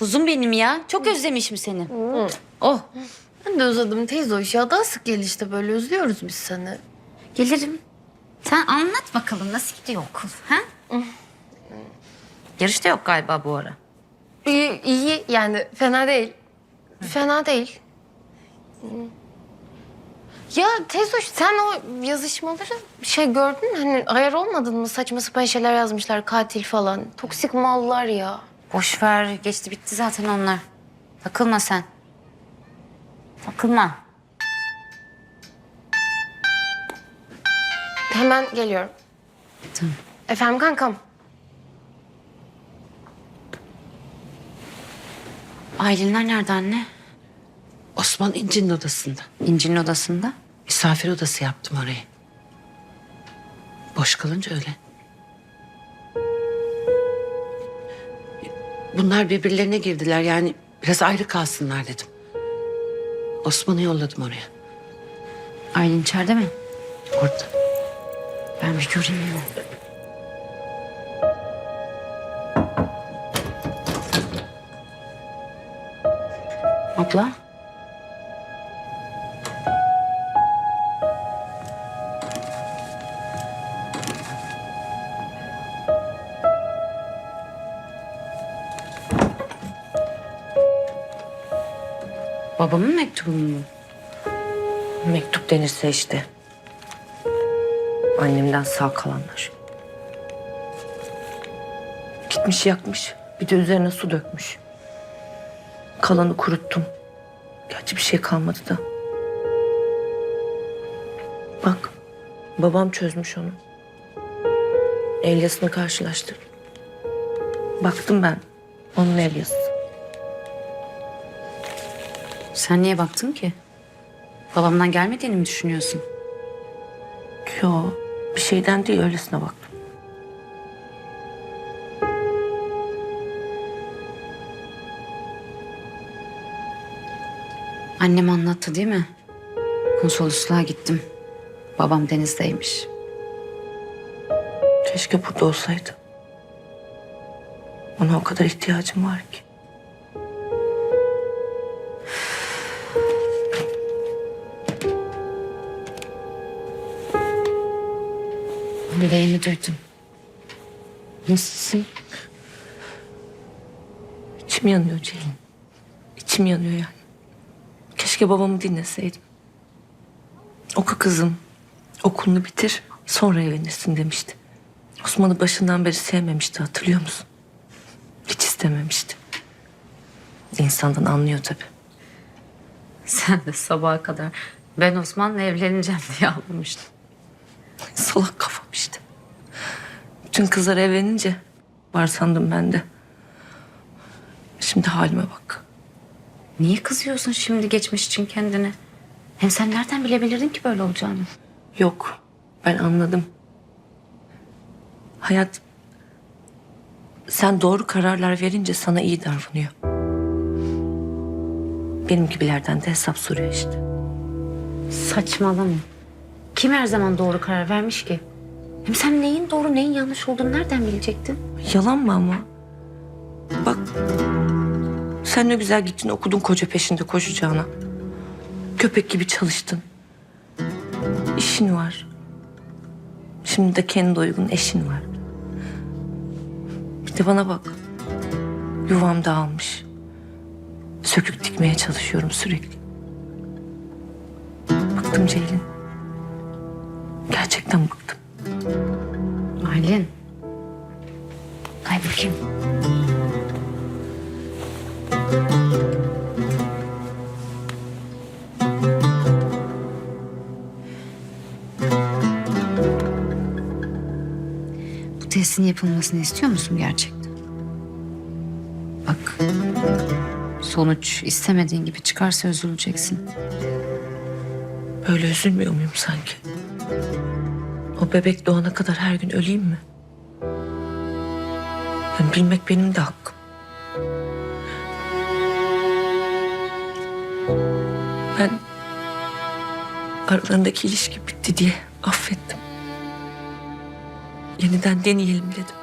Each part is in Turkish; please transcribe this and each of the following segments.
Kuzum benim ya. Çok özlemişim seni. Oh. Ben de özledim teyze o iş ya. Daha sık gel işte böyle özlüyoruz biz seni. Gelirim. Sen anlat bakalım nasıl gidiyor okul? Ha? Yarışta yok galiba bu ara. İyi, iyi yani fena değil. Fena değil. Ya teyze hoş, sen o yazışmaları şey gördün mü? Hani ayar olmadın mı? Saçma sapan şeyler yazmışlar katil falan. Toksik mallar ya. Boş ver. Geçti bitti zaten onlar. Takılma sen. Takılma. Hemen geliyorum. Tamam. Efendim kankam. Aylinler nerede anne? Osman İnci'nin odasında. İnci'nin odasında. Misafir odası yaptım orayı. Boş kalınca öyle. Bunlar birbirlerine girdiler yani biraz ayrı kalsınlar dedim. Osman'ı yolladım oraya. Aylin içeride mi? Orada. Ben bir göreyim onu. Abla. Babamın mektubu mu? Mektup denirse işte. Annemden sağ kalanlar. Gitmiş yakmış. Bir de üzerine su dökmüş. Kalanı kuruttum. Gerçi bir şey kalmadı da. Bak babam çözmüş onu. El yazısını karşılaştırdım. Baktım ben. Onun el yazısı. Sen niye baktın ki? Babamdan gelmediğini mi düşünüyorsun? Yo bir şeyden değil öylesine baktım. Annem anlattı değil mi? Konsolosluğa gittim. Babam denizdeymiş. Keşke burada olsaydı. Ona o kadar ihtiyacım var ki. Yüreğimi duydum. Nasılsın? İçim yanıyor Ceylin. İçim yanıyor yani. Keşke babamı dinleseydim. Oku kızım. Okulunu bitir. Sonra evlenirsin demişti. Osman'ı başından beri sevmemişti hatırlıyor musun? Hiç istememişti. İnsandan anlıyor tabii. Sen de sabaha kadar ben Osman'la evleneceğim diye ağlamıştın. Salak işte. Bütün kızlar evlenince var sandım ben de. Şimdi halime bak. Niye kızıyorsun şimdi geçmiş için kendine? Hem sen nereden bilebilirdin ki böyle olacağını? Yok. Ben anladım. Hayat sen doğru kararlar verince sana iyi davranıyor. Benim gibilerden de hesap soruyor işte. Saçmalama. Kim her zaman doğru karar vermiş ki? Hem sen neyin doğru neyin yanlış olduğunu nereden bilecektin? Yalan mı ama? Bak sen ne güzel gittin okudun koca peşinde koşacağına. Köpek gibi çalıştın. İşin var. Şimdi de kendi uygun eşin var. Bir de bana bak. Yuvam dağılmış. Söküp dikmeye çalışıyorum sürekli. Bıktım Ceylin. Gerçekten bıktım. Aylin. Kay bakayım. Bu testin yapılmasını istiyor musun gerçekten? Bak. Sonuç istemediğin gibi çıkarsa üzüleceksin. Böyle üzülmüyor muyum sanki? O bebek doğana kadar her gün öleyim mi? Yani bilmek benim de hakkım. Ben aralarındaki ilişki bitti diye affettim. Yeniden deneyelim dedim.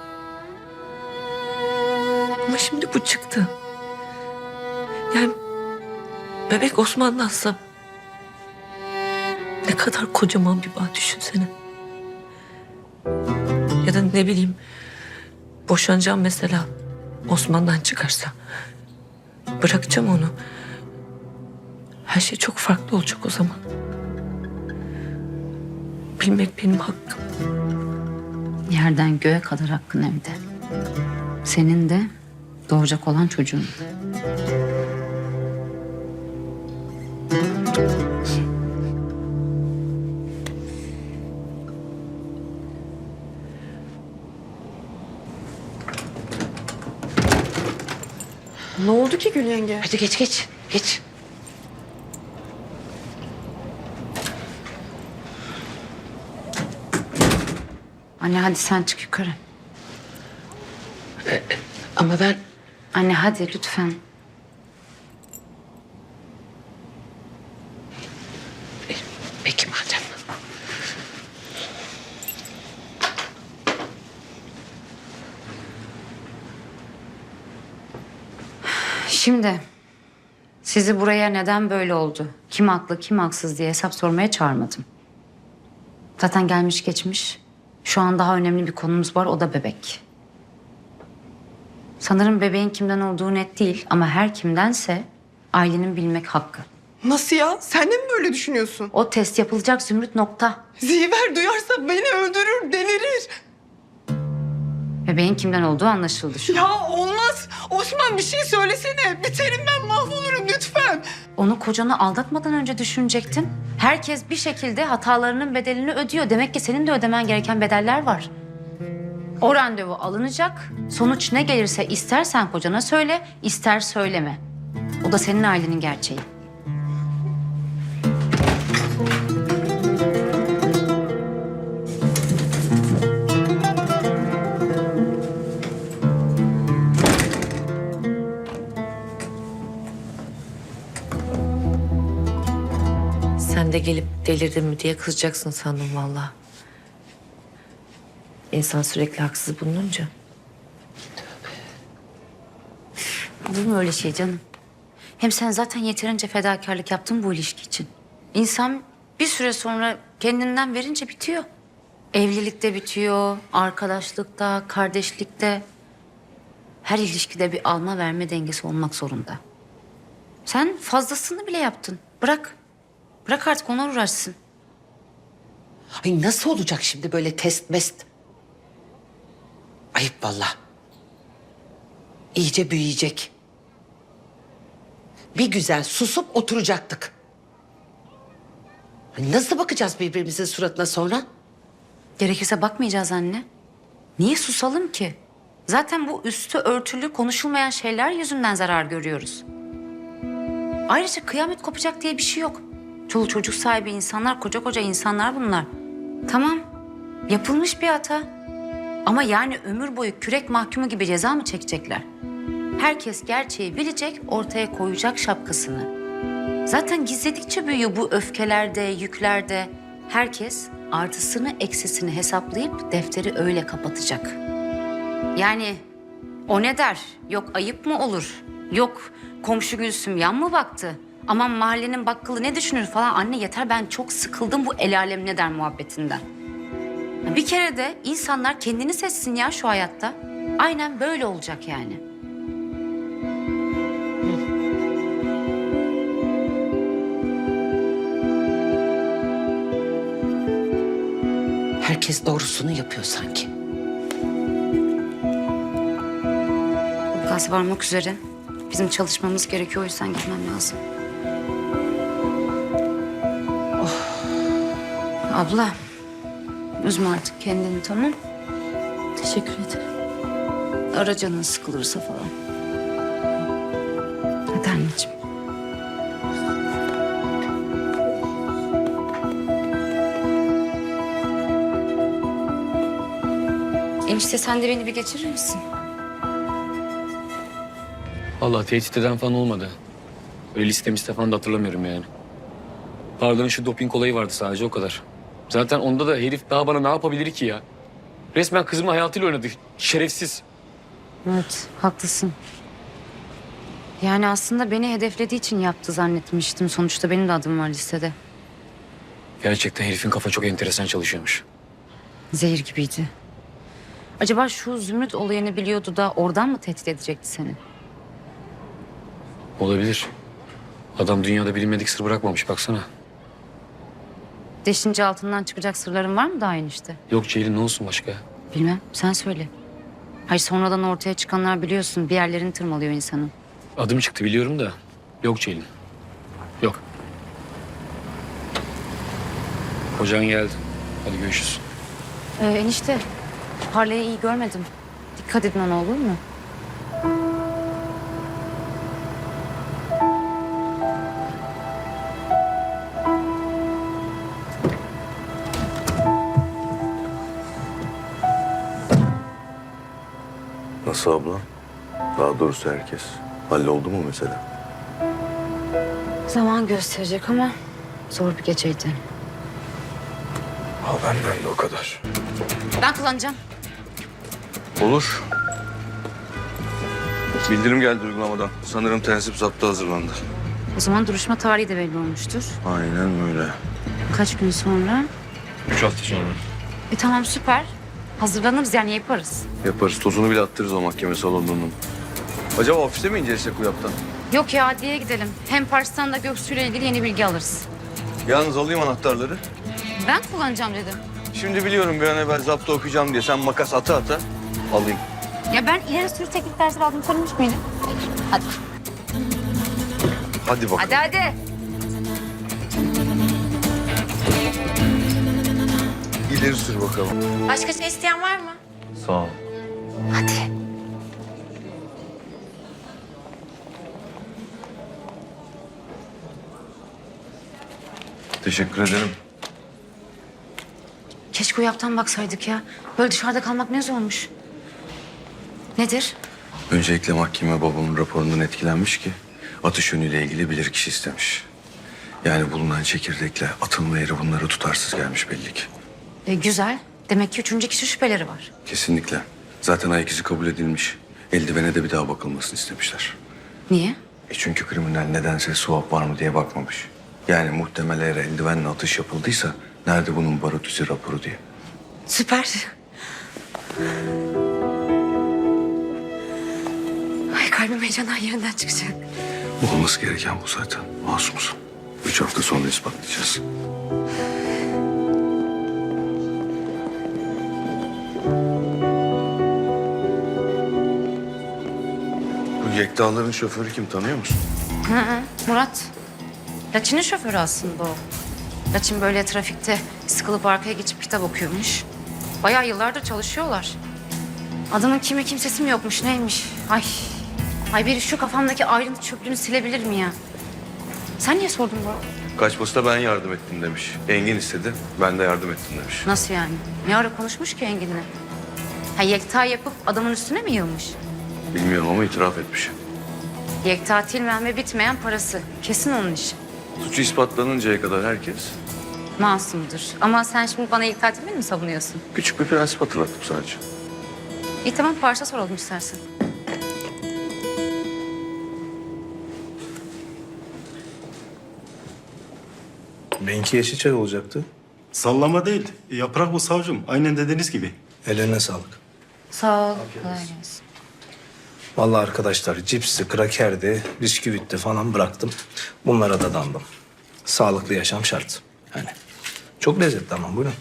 Ama şimdi bu çıktı. bebek Osman'dansa ne kadar kocaman bir bağ düşünsene. Ya da ne bileyim boşanacağım mesela Osman'dan çıkarsa. Bırakacağım onu. Her şey çok farklı olacak o zaman. Bilmek benim hakkım. Yerden göğe kadar hakkın hem de. Senin de doğacak olan çocuğun. Ne oldu ki Gül yenge? Hadi geç geç. Geç. Anne hadi sen çık yukarı. Ama ben Anne hadi lütfen. peki madem. Şimdi sizi buraya neden böyle oldu? Kim haklı, kim haksız diye hesap sormaya çağırmadım. Zaten gelmiş geçmiş. Şu an daha önemli bir konumuz var, o da bebek. Sanırım bebeğin kimden olduğu net değil ama her kimdense ailenin bilmek hakkı. Nasıl ya? Sen de mi böyle düşünüyorsun? O test yapılacak Zümrüt nokta. Ziver duyarsa beni öldürür, delirir. Bebeğin kimden olduğu anlaşıldı şu an. Ya olmaz. Osman bir şey söylesene. Biterim ben mahvolurum lütfen. Onu kocanı aldatmadan önce düşünecektin. Herkes bir şekilde hatalarının bedelini ödüyor. Demek ki senin de ödemen gereken bedeller var. O randevu alınacak. Sonuç ne gelirse istersen kocana söyle, ister söyleme. O da senin ailenin gerçeği. De gelip delirdin mi diye kızacaksın sandım vallahi. İnsan sürekli haksız bulununca. Olur mu öyle şey canım? Hem sen zaten yeterince fedakarlık yaptın bu ilişki için. İnsan bir süre sonra kendinden verince bitiyor. Evlilikte bitiyor, arkadaşlıkta, kardeşlikte. Her ilişkide bir alma verme dengesi olmak zorunda. Sen fazlasını bile yaptın. Bırak. Bırak artık ona uğraşsın. Ay nasıl olacak şimdi böyle test mest? Ayıp vallahi. İyice büyüyecek. Bir güzel susup oturacaktık. Ay Nasıl bakacağız birbirimizin suratına sonra? Gerekirse bakmayacağız anne. Niye susalım ki? Zaten bu üstü örtülü konuşulmayan şeyler yüzünden zarar görüyoruz. Ayrıca kıyamet kopacak diye bir şey yok. Çoluk çocuk sahibi insanlar, koca koca insanlar bunlar. Tamam, yapılmış bir hata. Ama yani ömür boyu kürek mahkumu gibi ceza mı çekecekler? Herkes gerçeği bilecek, ortaya koyacak şapkasını. Zaten gizledikçe büyüyor bu öfkelerde, yüklerde. Herkes artısını, eksisini hesaplayıp defteri öyle kapatacak. Yani o ne der? Yok ayıp mı olur? Yok komşu Gülsüm yan mı baktı? Aman mahallenin bakkalı ne düşünür falan. Anne yeter ben çok sıkıldım bu el alem ne der muhabbetinden. Ya Bir kere de insanlar kendini seçsin ya şu hayatta. Aynen böyle olacak yani. Herkes doğrusunu yapıyor sanki. Gaz varmak üzere. Bizim çalışmamız gerekiyor o yüzden gitmem lazım. Abla. Üzme artık kendini tamam. Teşekkür ederim. Ara canın sıkılırsa falan. Hadi anneciğim. Enişte sen de beni bir geçirir misin? Allah tehdit eden falan olmadı. Öyle listemizde falan da hatırlamıyorum yani. Pardon şu doping olayı vardı sadece o kadar. Zaten onda da herif daha bana ne yapabilir ki ya? Resmen kızımın hayatıyla oynadı. Şerefsiz. Evet, haklısın. Yani aslında beni hedeflediği için yaptı zannetmiştim. Sonuçta benim de adım var listede. Gerçekten herifin kafa çok enteresan çalışıyormuş. Zehir gibiydi. Acaba şu Zümrüt olayını biliyordu da oradan mı tehdit edecekti seni? Olabilir. Adam dünyada bilinmedik sır bırakmamış baksana. Deşince altından çıkacak sırların var mı daha enişte? Yok Ceylin ne olsun başka? Bilmem sen söyle. Hayır sonradan ortaya çıkanlar biliyorsun bir yerlerini tırmalıyor insanın. Adım çıktı biliyorum da. Yok Ceylin. Yok. Hocan geldi. Hadi görüşürüz. Ee, enişte Parlayı iyi görmedim. Dikkat edin ona olur mu? Nasıl abla? Daha doğrusu herkes. Halloldu mu mesela? Zaman gösterecek ama zor bir geceydi. Ha benden de o kadar. Ben kullanacağım. Olur. Bildirim geldi uygulamadan. Sanırım tensip zaptı hazırlandı. O zaman duruşma tarihi de belli olmuştur. Aynen öyle. Kaç gün sonra? Üç hafta sonra. E tamam süper. Hazırlanırız yani yaparız. Yaparız. Tozunu bile attırırız o mahkeme salonunun. Acaba ofiste mi incelesek UYAP'tan? Yok ya adliyeye gidelim. Hem Pars'tan da Göksu ile ilgili yeni bilgi alırız. Yalnız alayım anahtarları. Ben kullanacağım dedim. Şimdi biliyorum bir an evvel zaptı okuyacağım diye sen makas ata ata alayım. Ya ben ileri sürü teknik dersi aldım tanımış mıydım? Hadi. Hadi bakalım. Hadi hadi. İleri sür bakalım. Başka şey isteyen var mı? Sağ ol. Hadi. Teşekkür ederim. Keşke uyaptan baksaydık ya. Böyle dışarıda kalmak ne zormuş. Nedir? Öncelikle mahkeme babamın raporundan etkilenmiş ki atış yönüyle ilgili bilirkişi istemiş. Yani bulunan çekirdekle atılma yeri bunları tutarsız gelmiş belli ki. E, güzel. Demek ki üçüncü kişi şüpheleri var. Kesinlikle. Zaten ayak izi kabul edilmiş. Eldivene de bir daha bakılmasını istemişler. Niye? E çünkü kriminal nedense swap var mı diye bakmamış. Yani muhtemel eğer eldivenle atış yapıldıysa nerede bunun barut izi raporu diye. Süper. Ay kalbim heyecandan yerinden çıkacak. Olması gereken bu zaten. Masumuz. Üç hafta sonra ispatlayacağız. Yekta'ların şoförü kim tanıyor musun? Murat. Laçin'in şoförü aslında o. Laçin böyle trafikte sıkılıp arkaya geçip kitap okuyormuş. Bayağı yıllardır çalışıyorlar. Adamın kimi kimsesi mi yokmuş neymiş? Ay. Ay biri şu kafamdaki ayrıntı çöplüğünü silebilir mi ya? Sen niye sordun bu? Kaçmasına ben yardım ettim demiş. Engin istedi, ben de yardım ettim demiş. Nasıl yani? Ne ara konuşmuş ki Engin'le? Ha yekta yapıp adamın üstüne mi yığılmış? Bilmiyorum ama itiraf etmiş. Yekta tilmen ve bitmeyen parası. Kesin onun işi. Suçu ispatlanıncaya kadar herkes Masumdur. Ama sen şimdi bana yekta tilmeni mi savunuyorsun? küçük bir prensip hatırlattım sadece. İyi tamam parça soralım istersen. Benimki yeşil çay olacaktı. Sallama değil. Yaprak bu savcım. Aynen dediğiniz gibi. Ellerine sağlık. Sağ ol. Kolay gelsin. Vallahi arkadaşlar cipsi, krakerdi, bisküvitti falan bıraktım. Bunlara da dandım. Sağlıklı yaşam şart. Yani çok lezzetli ama buyurun.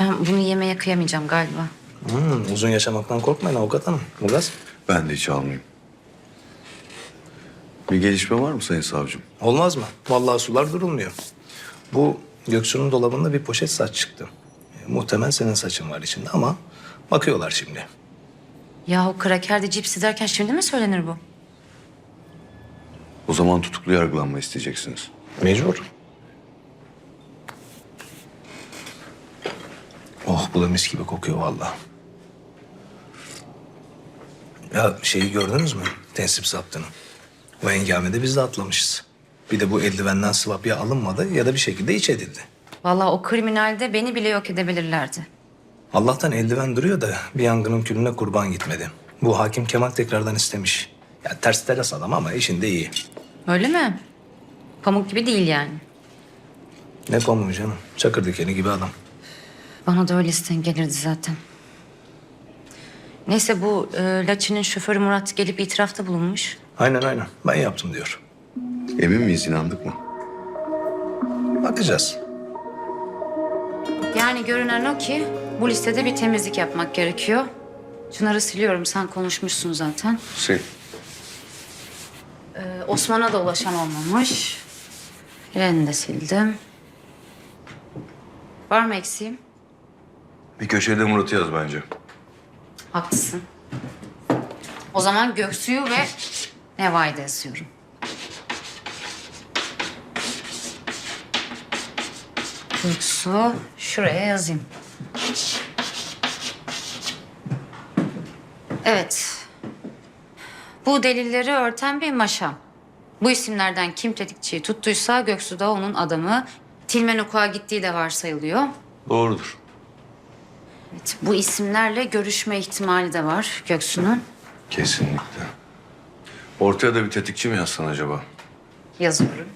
Ben bunu yemeye kıyamayacağım galiba. Hmm, uzun yaşamaktan korkmayın avukat hanım. Ulgaz. Ben de hiç almayayım. Bir gelişme var mı Sayın Savcım? Olmaz mı? Vallahi sular durulmuyor. Bu Göksu'nun dolabında bir poşet saç çıktı. Muhtemel senin saçın var içinde ama bakıyorlar şimdi. Yahu krakerde cipsi derken şimdi mi söylenir bu? O zaman tutuklu yargılanma isteyeceksiniz. Mecbur. Oh bu da mis gibi kokuyor vallahi. Ya şeyi gördünüz mü? Tensip zaptını. O engamede biz de atlamışız. Bir de bu eldivenden swap ya alınmadı ya da bir şekilde iç edildi. Vallahi o kriminalde beni bile yok edebilirlerdi. Allah'tan eldiven duruyor da bir yangının külüne kurban gitmedi. Bu hakim Kemal tekrardan istemiş. Ya ters teras adam ama işinde iyi. Öyle mi? Pamuk gibi değil yani. Ne pamuğu canım. Çakır dikeni gibi adam. Bana da öyle isten gelirdi zaten. Neyse bu e, Laçin'in şoförü Murat gelip itirafta bulunmuş. Aynen aynen. Ben yaptım diyor. Emin miyiz inandık mı? Bakacağız. Yani görünen o ki bu listede bir temizlik yapmak gerekiyor. Çınar'ı siliyorum sen konuşmuşsun zaten. Sil. Ee, Osman'a da ulaşan olmamış. İren'i de sildim. Var mı eksiğim? Bir köşede Murat'ı yaz bence. Haklısın. O zaman Göksu'yu ve Neva'yı da yazıyorum. Göksu şuraya yazayım. Evet. Bu delilleri örten bir maşa. Bu isimlerden kim tetikçiyi tuttuysa Göksu da onun adamı. Tilmen Okuk'a gittiği de varsayılıyor. Doğrudur. Evet, bu isimlerle görüşme ihtimali de var Göksu'nun. Kesinlikle. Ortaya da bir tetikçi mi yazsan acaba? Yazıyorum.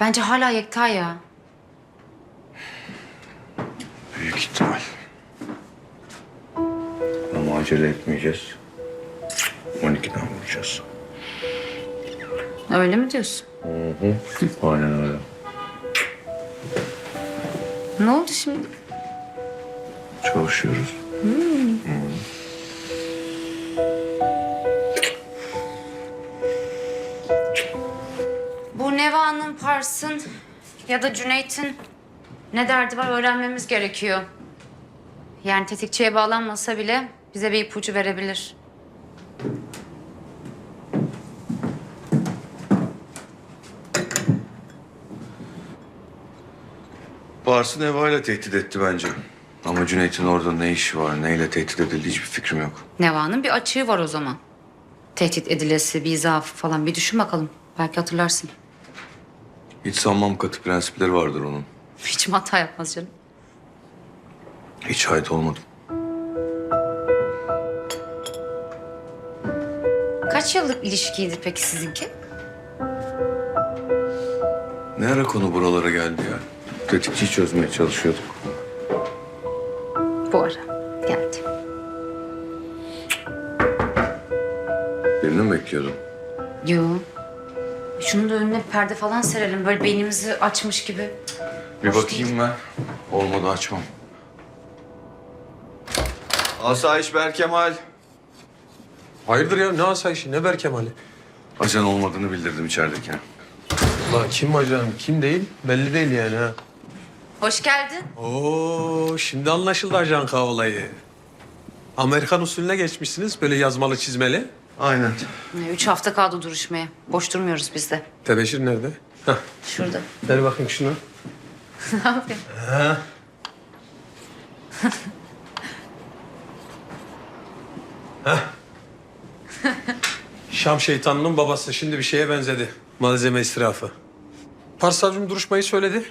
Bence hala Yekta ya. Büyük ihtimal. Ama acele etmeyeceğiz. 12'den vuracağız. Öyle mi diyorsun? Aynen öyle. Ne oldu şimdi? Çalışıyoruz. Bu Neva'nın, Pars'ın ya da Cüneyt'in ne derdi var öğrenmemiz gerekiyor. Yani tetikçiye bağlanmasa bile bize bir ipucu verebilir. Pars'ı Neva'yla tehdit etti bence. Ama Cüneyt'in orada ne işi var, neyle tehdit edildiği hiçbir fikrim yok. Neva'nın bir açığı var o zaman. Tehdit edilesi, bir zaafı falan bir düşün bakalım. Belki hatırlarsın. Hiç sanmam katı prensipleri vardır onun. Hiç mi hata yapmaz canım? Hiç şahit olmadım. Kaç yıllık ilişkiydi peki sizinki? Ne ara konu buralara geldi ya? Tetikçiyi çözmeye çalışıyorduk. Bu ara geldi. Birini mi bekliyordun? Yo. Şunun da önüne perde falan serelim. Böyle beynimizi açmış gibi. Bir Hoş bakayım ben. Olmadı açmam. Asayiş Berkemal. Hayırdır ya ne asayişi ne Berkemal'i? Ajan olmadığını bildirdim içerideyken. Ulan kim ajanım kim değil belli değil yani ha. Hoş geldin. Oo şimdi anlaşıldı ajan olayı. Amerikan usulüne geçmişsiniz böyle yazmalı çizmeli. Aynen. Üç hafta kaldı duruşmaya. Boş durmuyoruz biz de. Tebeşir nerede? Hah, Şurada. ver bakayım şunu. ne yapıyorsun? Şam şeytanının babası şimdi bir şeye benzedi. Malzeme israfı. Pars savcım duruşmayı söyledi.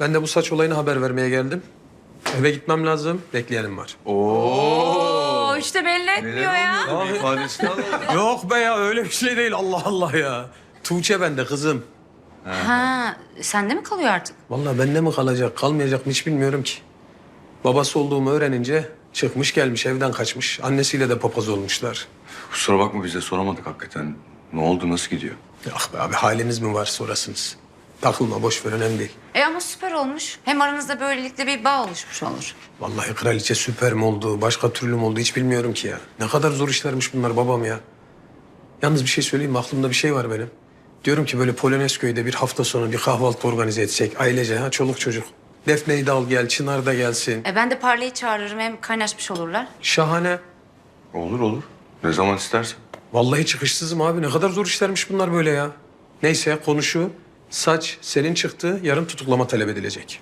Ben de bu saç olayını haber vermeye geldim. Eve gitmem lazım. Bekleyenim var. Oo işte belli etmiyor ya. Abi. İfadesini alalım. Yok be ya öyle bir şey değil Allah Allah ya. Tuğçe bende kızım. Ha, sende mi kalıyor artık? Vallahi bende mi kalacak, kalmayacak mı hiç bilmiyorum ki. Babası olduğumu öğrenince çıkmış gelmiş, evden kaçmış. Annesiyle de papaz olmuşlar. Kusura bakma biz de soramadık hakikaten. Ne oldu, nasıl gidiyor? Ah be abi haliniz mi var sorasınız. Takılma boş ver önemli değil. E ama süper olmuş. Hem aranızda böylelikle bir bağ oluşmuş olur. Vallahi kraliçe süper mi oldu, başka türlü mü oldu hiç bilmiyorum ki ya. Ne kadar zor işlermiş bunlar babam ya. Yalnız bir şey söyleyeyim mi? Aklımda bir şey var benim. Diyorum ki böyle Polonezköy'de bir hafta sonu bir kahvaltı organize etsek ailece ha çoluk çocuk. Defne'yi de al gel, Çınar da gelsin. E ben de Parlayı çağırırım hem kaynaşmış olurlar. Şahane. Olur olur. Ne zaman istersen. Vallahi çıkışsızım abi. Ne kadar zor işlermiş bunlar böyle ya. Neyse konu şu. Saç senin çıktı, yarın tutuklama talep edilecek.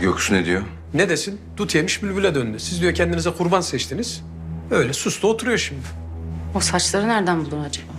Göksu ne diyor? Ne desin? Dut yemiş bülbüle döndü. Siz diyor kendinize kurban seçtiniz. Öyle sustu oturuyor şimdi. O saçları nereden buldun acaba?